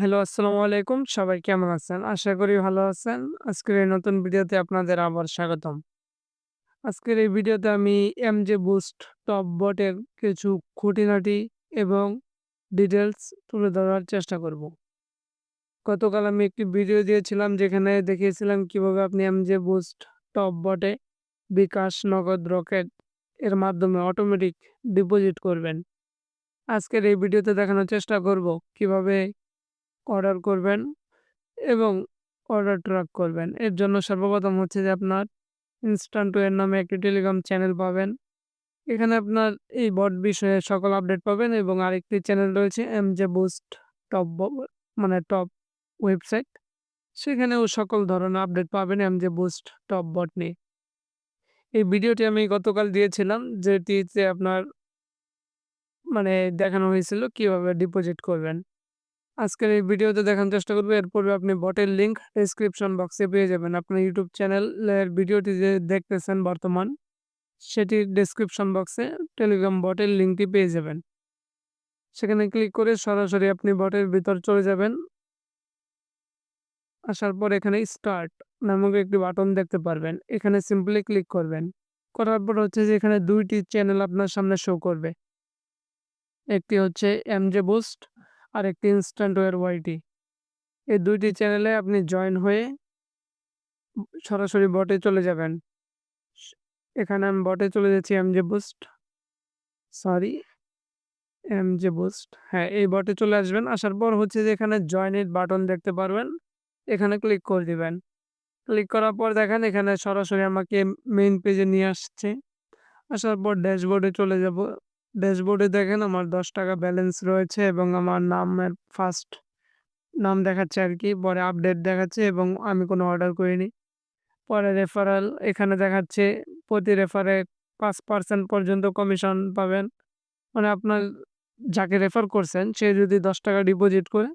Hello, আসসালামু আলাইকুম। সবাই কেমন আছেন? আশা করি ভালো আছেন। আজকের এই নতুন ভিডিওতে আপনাদের আবার স্বাগতম। আজকের এই ভিডিওতে আমি এমজে বুস্ট টপ বটের কিছু খুঁটিনাটি এবং ডিটেলস তুলে ধরার চেষ্টা করব। গতকাল আমি একটি ভিডিও দিয়েছিলাম যেখানে দেখিয়েছিলাম কীভাবে আপনি এমজে বুস্ট টপ বটে বিকাশ, নগদ, রকেট এর মাধ্যমে অটোমেটিক ডিপোজিট করবেন। আজকের এই ভিডিওতে দেখানোর চেষ্টা করব কীভাবে অর্ডার করবেন এবং অর্ডার ট্র্যাক করবেন। এর জন্য সর্বপ্রথম হচ্ছে যে আপনার ইনস্ট্যান্ট ওয়ের নামে একটি টেলিগ্রাম চ্যানেল পাবেন। এখানে আপনার এই বট বিষয়ে সকল আপডেট পাবেন এবং আরেকটি চ্যানেল রয়েছে এম জে বুস্ট টপ মানে টপ ওয়েবসাইট। সেখানেও সকল ধরনের আপডেট পাবেন M J boost top bot নিয়ে। এই ভিডিওটি আমি গতকাল দিয়েছিলাম যেটিতে আপনার মানে দেখানো হয়েছিল কীভাবে ডিপোজিট করবেন। আজকের এই ভিডিওতে দেখার চেষ্টা করব এর পূর্বে আপনি বটের লিঙ্ক ডেসক্রিপশন বক্সে পেয়ে যাবেন। আপনার ইউটিউব চ্যানেলের ভিডিওটি যে দেখতেছেন বর্তমান সেটির ডেসক্রিপশন বক্সে টেলিগ্রাম বটের লিঙ্কটি পেয়ে যাবেন। সেখানে ক্লিক করে সরাসরি আপনি বটের ভিতর চলে যাবেন। আসার পর এখানে স্টার্ট নামক একটি বাটন দেখতে পারবেন। এখানে সিম্পলি ক্লিক করবেন। করার পর হচ্ছে যে এখানে দুইটি চ্যানেল আপনার সামনে শো করবে। একটি হচ্ছে এমজে বুস্ট আর একটি ইনস্ট্যান্ট ওয়্যার ওয়াইটি। এই দুইটি চ্যানেলে আপনি জয়েন হয়ে সরাসরি বটে চলে যাবেন। এখানে আমি বটে চলে যাচ্ছি MJ boost. Sorry MJ boost. হ্যাঁ, এই বটে চলে আসবেন। আসার পর হচ্ছে যে এখানে জয়েন ইট বাটন দেখতে পারবেন। এখানে ক্লিক করে দিবেন। ক্লিক করার পর দেখেন এখানে সরাসরি আমাকে মেইন পেজে নিয়ে আসছে। আসার পর ড্যাশবোর্ডে চলে যাব। ড্যাশবোর্ডে দেখেন আমার ৳১০ ব্যালেন্স রয়েছে এবং আমার নামের ফার্স্ট নাম দেখাচ্ছে আর কি, পরে আপডেট দেখাচ্ছে এবং আমি কোনো অর্ডার করিনি। পরে রেফারেল এখানে দেখাচ্ছে, প্রতি রেফারে পাঁচ পার্সেন্ট পর্যন্ত কমিশন পাবেন। মানে আপনার যাকে রেফার করছেন, সে যদি ৳১০ ডিপোজিট করে,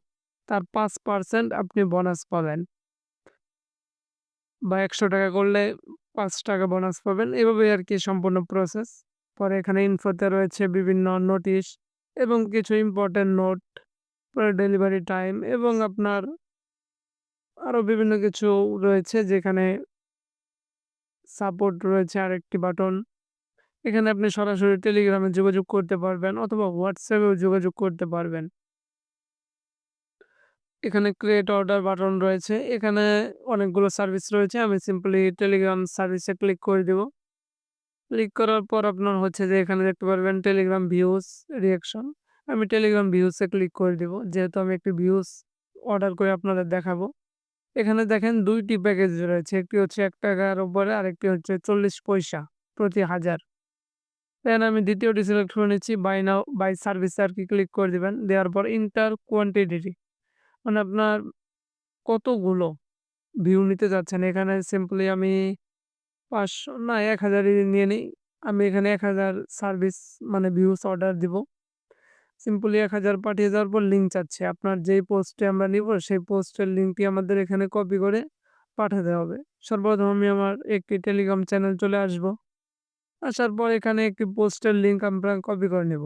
তার পাঁচ পার্সেন্ট আপনি বোনাস পাবেন। বা ৳১০০ করলে পাঁচ টাকা বোনাস পাবেন। এভাবেই আর কি সম্পূর্ণ প্রসেস। পরে এখানে ইনফোতে রয়েছে বিভিন্ন নোটিশ এবং কিছু ইম্পোর্টেন্ট নোট, পরে ডেলিভারি টাইম এবং আপনার আরও বিভিন্ন কিছু রয়েছে যেখানে সাপোর্ট রয়েছে আরেকটি বাটন। এখানে আপনি সরাসরি টেলিগ্রামে যোগাযোগ করতে পারবেন অথবা হোয়াটসঅ্যাপেও যোগাযোগ করতে পারবেন। এখানে ক্রিয়েট অর্ডার বাটন রয়েছে। এখানে অনেকগুলো সার্ভিস রয়েছে। আমি সিম্পলি টেলিগ্রাম সার্ভিসে ক্লিক করে দেব। ক্লিক করার পর আপনার হচ্ছে যে এখানে দেখতে পারবেন টেলিগ্রাম ভিউজ রিঅ্যাকশন। আমি টেলিগ্রাম ভিউজে ক্লিক করে দেব। যেহেতু আমি একটি ভিউজ অর্ডার করে আপনাদের দেখাবো। এখানে দেখেন দুইটি প্যাকেজ রয়েছে। একটি হচ্ছে ৳১ র উপরে, আরেকটি হচ্ছে ৪০ পয়সা প্রতি হাজার। দেন আমি দ্বিতীয়টি সিলেক্ট করে নিচ্ছি বাই নাও বাই সার্ভিস আর কি ক্লিক করে দিবেন। দেওয়ার পর ইন্টার কোয়ান্টিটি মানে আপনার কতগুলো ভিউ নিতে চাচ্ছেন। এখানে সিম্পলি আমি ৫০০ না ১০০০ ই নিয়ে নিই। আমি এখানে ১০০০ সার্ভিস মানে ভিউজ অর্ডার দিব। সিম্পলি ১০০০ পাঠিয়ে দেওয়ার পর লিঙ্ক চাচ্ছে। আপনার যেই পোস্টে আমরা নিব, সেই পোস্টের লিঙ্কটি আমাদের এখানে কপি করে পাঠাতে হবে। সর্বপ্রথম আমি আমার একটি টেলিগ্রাম চ্যানেল চলে আসব। আসার পর এখানে একটি পোস্টের লিঙ্ক আমরা কপি করে নেব।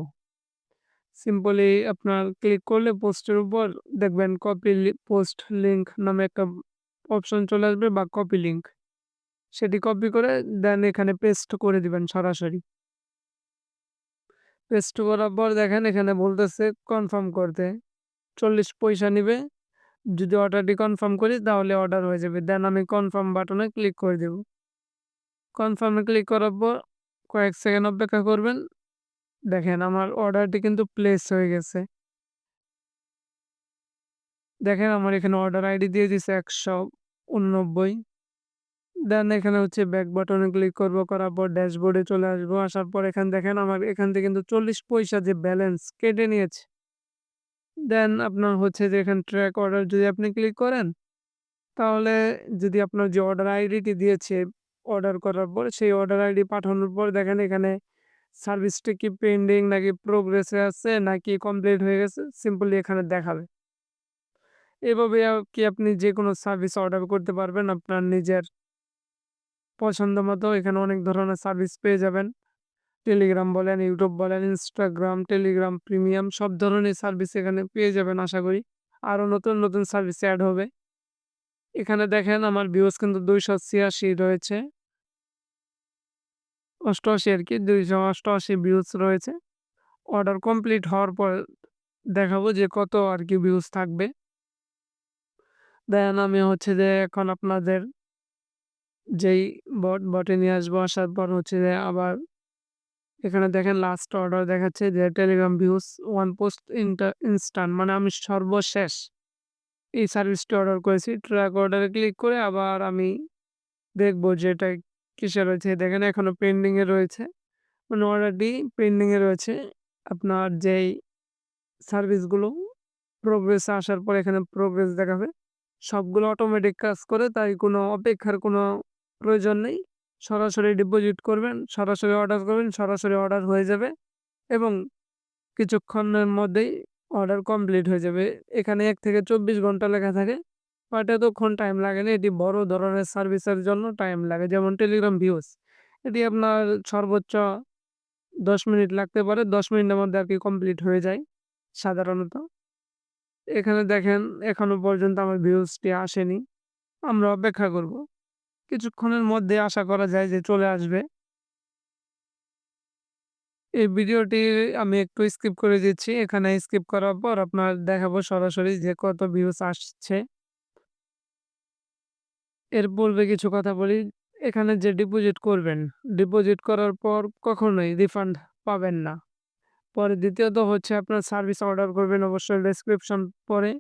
সিম্পলি আপনার ক্লিক করলে পোস্টের উপর দেখবেন কপি পোস্ট লিঙ্ক নামে একটা অপশন চলে আসবে বা কপি লিঙ্ক। সেটি কপি করে দেন এখানে পেস্ট করে দিবেন সরাসরি। পেস্ট করার পর দেখেন এখানে বলতেছে কনফার্ম করতে। ৪০ পয়সা নিবে। যদি অর্ডারটি কনফার্ম করি তাহলে অর্ডার হয়ে যাবে। দেন আমি কনফার্ম বাটনে ক্লিক করে দেব। কনফার্মে ক্লিক করার পর কয়েক সেকেন্ড অপেক্ষা করবেন। দেখেন আমার অর্ডারটি কিন্তু প্লেস হয়ে গেছে। দেখেন আমার এখানে অর্ডার আইডি দিয়ে দিছে ১৮৯। দেন এখানে হচ্ছে ব্যাক বাটনে ক্লিক করব। করার পর ড্যাশবোর্ডে চলে আসব। আসার পর এখানে দেখেন আমার এখান থেকে কিন্তু ৪০ পয়সা যে ব্যালেন্স কেটে নিয়েছে। দেন আপনার হচ্ছে যে এখানে ট্র্যাক অর্ডার যদি আপনি ক্লিক করেন, তাহলে যদি আপনার যে অর্ডার আইডিটি দিয়েছে অর্ডার করার পর, সেই অর্ডার আইডি পাঠানোর পর দেখেন এখানে সার্ভিসটা কি পেন্ডিং নাকি প্রোগ্রেসে আছে, নাকি কমপ্লিট হয়ে গেছে সিম্পলি এখানে দেখাবে। এভাবে কি আপনি যে কোনো সার্ভিস অর্ডার করতে পারবেন আপনার নিজের পছন্দ মতো এখানে অনেক ধরনের সার্ভিস পেয়ে যাবেন। টেলিগ্রাম বলেন, ইউটিউব বলেন, ইনস্টাগ্রাম, টেলিগ্রাম প্রিমিয়াম সব ধরনের সার্ভিস এখানে পেয়ে যাবেন আশা করি। আরও নতুন নতুন সার্ভিস অ্যাড হবে এখানে দেখেন আমার ভিউজ কিন্তু দুইশো ছিয়াশি রয়েছে অষ্টআশি আর কি দুইশো অষ্টআশি ভিউজ রয়েছে অর্ডার কমপ্লিট হওয়ার পর দেখাবো যে কত আর কি ভিউজ থাকবে দেন আমি হচ্ছে যে এখন আপনাদের যেই বট, বটে নিয়ে আসব আসার পর হচ্ছে যে আবার এখানে দেখেন লাস্ট অর্ডার দেখাচ্ছে যে Telegram views one post inter instant মানে আমি সর্বশেষ এই সার্ভিসটি অর্ডার করেছি। ট্র্যাক অর্ডারে ক্লিক করে আবার আমি দেখব যে এটা কিসে রয়েছে। দেখেন এখনও পেন্ডিংয়ে রয়েছে। মানে অর্ডারটি পেন্ডিংয়ে রয়েছে আপনার যেই সার্ভিসগুলো প্রোগ্রেস আসার পর এখানে প্রোগ্রেস দেখাবে। সবগুলো অটোমেটিক কাজ করে, তাই কোনো অপেক্ষার কোনো প্রয়োজন নেই। সরাসরি ডিপোজিট করবেন, সরাসরি অর্ডার করবেন, সরাসরি অর্ডার হয়ে যাবে এবং কিছুক্ষণের মধ্যেই অর্ডার কমপ্লিট হয়ে যাবে। এখানে এক থেকে চব্বিশ ঘণ্টা লেখা থাকে বাট এতক্ষণ টাইম লাগে না। এটি বড় ধরনের সার্ভিসের জন্য টাইম লাগে, যেমন টেলিগ্রাম ভিউজ এটি আপনার সর্বোচ্চ দশ মিনিট লাগতে পারে, দশ মিনিটের মধ্যে আর কি কমপ্লিট হয়ে যায় সাধারণত। এখানে দেখেন, এখনও পর্যন্ত আমার ভিউজটি আসেনি। আমরা অপেক্ষা করব। কিছুক্ষণের মধ্যে আশা করা যায় যে চলে আসবে। এই ভিডিওটি আমি একটু স্কিপ করে দিচ্ছি। এখানে স্কিপ করার পর আপনার দেখাবো সরাসরি যে কত ভিউজ আসছে। এর পূর্বে কিছু কথা বলি। এখানে যে ডিপোজিট করবেন ডিপোজিট করার পর কখনোই রিফান্ড পাবেন না। পরে দ্বিতীয়ত হচ্ছে আপনার সার্ভিস অর্ডার করবেন অবশ্যই ডেসক্রিপশন পরে।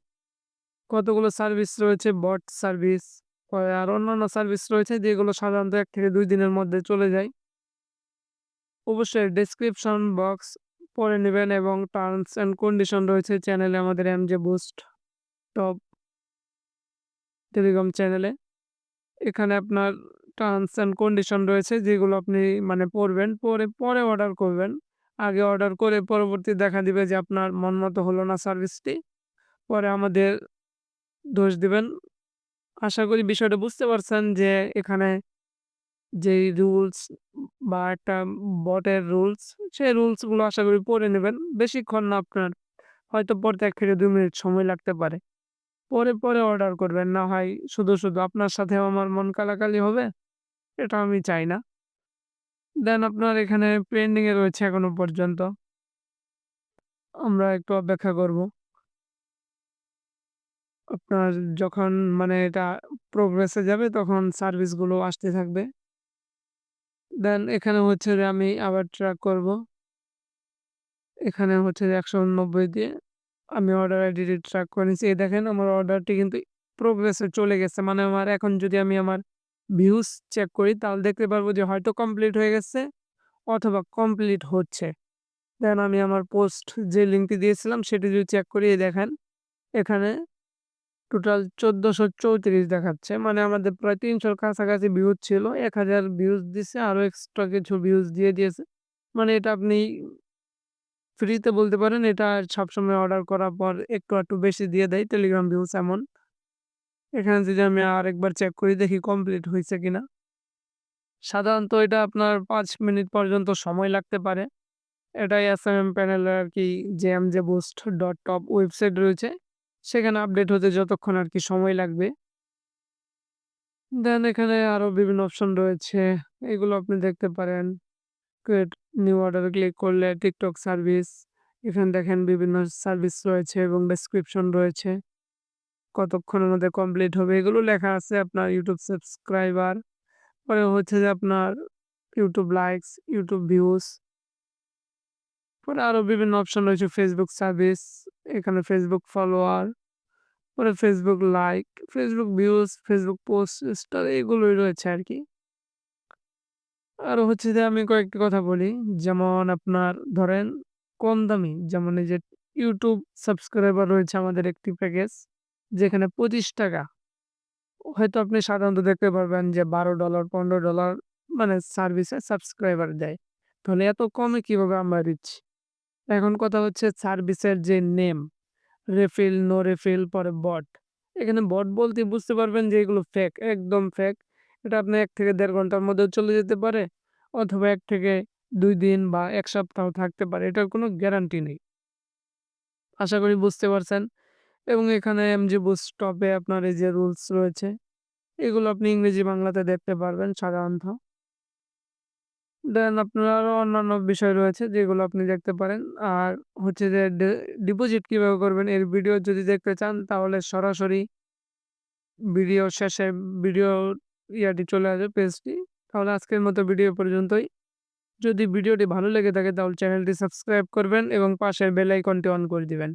কতগুলো সার্ভিস রয়েছে? বট সার্ভিস আর অন্যান্য সার্ভিস রয়েছে যেগুলো সাধারণত এক থেকে দুই দিনের মধ্যে চলে যায়। অবশ্যই ডেসক্রিপশন বক্স পরে নেবেন এবং টার্মস অ্যান্ড কন্ডিশন রয়েছে চ্যানেলে আমাদের M J boost top Telegram চ্যানেলে এখানে আপনার টার্মস অ্যান্ড কন্ডিশন রয়েছে যেগুলো আপনি মানে পড়বেন, পরে পরে অর্ডার করবেন। আগে অর্ডার করে পরবর্তী দেখা দিবে যে আপনার মন মতো হলো না সার্ভিসটি পরে আমাদের দোষ দিবেন আশা করি বিষয়টা বুঝতে পারছেন যে, এখানে যেই রুলস বা একটা বটের রুলস সেই রুলসগুলো আশা করি পড়ে নেবেন। বেশিক্ষণ না আপনার হয়তো পড়তে এক থেকে দুই মিনিট সময় লাগতে পারে। পরে পরে অর্ডার করবেন। না হয় শুধু শুধু আপনার সাথে আমার মন কালাকালি হবে, এটা আমি চাই না। দেন আপনার এখানে পেন্ডিংয়ে রয়েছে এখনও পর্যন্ত। আমরা একটু অপেক্ষা করব। আপনার যখন মানে এটা প্রোগ্রেসে যাবে, তখন সার্ভিসগুলো আসতে থাকবে। দেন এখানে হচ্ছে যে আমি আবার ট্র্যাক করব। এখানে হচ্ছে যে নব্বই দিয়ে আমি অর্ডার আইডিটি ট্র্যাক করে নিচ্ছি। এই দেখেন আমার অর্ডারটি কিন্তু প্রোগ্রেসে চলে গেছে। মানে আমার এখন যদি আমি আমার ভিউজ চেক করি, তাহলে দেখতে পারব যে হয়তো কমপ্লিট হয়ে গেছে অথবা কমপ্লিট হচ্ছে। দেন আমি আমার পোস্ট যে লিঙ্কটি দিয়েছিলাম, সেটি যদি চেক করি দেখেন, এখানে টোটাল চোদ্দোশো চৌত্রিশ দেখাচ্ছে। মানে আমাদের প্রায় তিনশোর কাছাকাছি ভিউজ ছিল। এক হাজার ভিউজ দিছে আরও এক্সট্রা কিছু ভিউজ দিয়ে দিয়েছে। মানে এটা আপনি ফ্রিতে বলতে পারেন, এটা সবসময় অর্ডার করার পর একটু একটু বেশি দিয়ে দেয়। টেলিগ্রাম ভিউজ এমন। এখানে যদি আমি আরেকবার চেক করি, দেখি কমপ্লিট হয়েছে কিনা। সাধারণত এটা আপনার পাঁচ মিনিট পর্যন্ত সময় লাগতে পারে। এটাই এস এম এম প্যানেলের আর কি J M J boost dot top website রয়েছে। সেখানে আপডেট হতে যতক্ষণ আর কি সময় লাগবে। দেন এখানে আরও বিভিন্ন অপশন রয়েছে। এগুলো আপনি দেখতে পারেন। ক্রিয়েট নিউ অর্ডার ক্লিক করলে টিকটক সার্ভিস এখানে দেখেন বিভিন্ন সার্ভিস রয়েছে এবং ডেসক্রিপশন রয়েছে। কতক্ষণের মধ্যে কমপ্লিট হবে, এগুলো লেখা আছে আপনার ইউটিউব সাবস্ক্রাইবার পরে হচ্ছে যে আপনার ইউটিউব লাইকস ইউটিউব ভিউজ পরে আরও বিভিন্ন অপশন রয়েছে ফেসবুক সার্ভিস এখানে ফেসবুক ফলোয়ার পরে Facebook like Facebook views Facebook post star এগুলোই রয়েছে আর কি আর হচ্ছে যে আমি কয়েকটি কথা বলি, যেমন আপনার ধরেন কম দামি, যেমন এই যে ইউটিউব সাবস্ক্রাইবার রয়েছে আমাদের একটি প্যাকেজ যেখানে পঁচিশ টাকা। হয়তো আপনি সাধারণত দেখতে পারবেন যে বারো ডলার পনেরো ডলার মানে সার্ভিসে সাবস্ক্রাইবার দেয়। তাহলে এত কমে কীভাবে আমরা দিচ্ছি এখন কথা হচ্ছে সার্ভিসের যে নেম, রেফিল, নো রেফিল, পরে বট। এখানে বট বলতে বুঝতে পারবেন যে এগুলো ফেক একদম ফেক এটা আপনি এক থেকে দেড় ঘণ্টার মধ্যে চলে যেতে পারে, অথবা এক থেকে দুই দিন বা এক সপ্তাহ থাকতে পারে, এটার কোনো গ্যারান্টি নেই। আশা করি বুঝতে পারছেন। এবং এখানে এমজি বুস স্টপে আপনার এই যে রুলস রয়েছে, এগুলো আপনি ইংরেজি বাংলাতে দেখতে পারবেন সাধারণত। দেন আপনার আরও অন্যান্য বিষয় রয়েছে যেগুলো আপনি দেখতে পারেন। আর হচ্ছে যে ডিপোজিট কীভাবে করবেন এর ভিডিও যদি দেখতে চান, তাহলে সরাসরি ভিডিও শেষে ভিডিও ইয়াটি চলে আসবে পেজটি তাহলে আজকের মতো ভিডিও পর্যন্তই। যদি ভিডিওটি ভালো লেগে থাকে, তাহলে চ্যানেলটি সাবস্ক্রাইব করবেন এবং পাশের বেল আইকনটি অন করে দিবেন।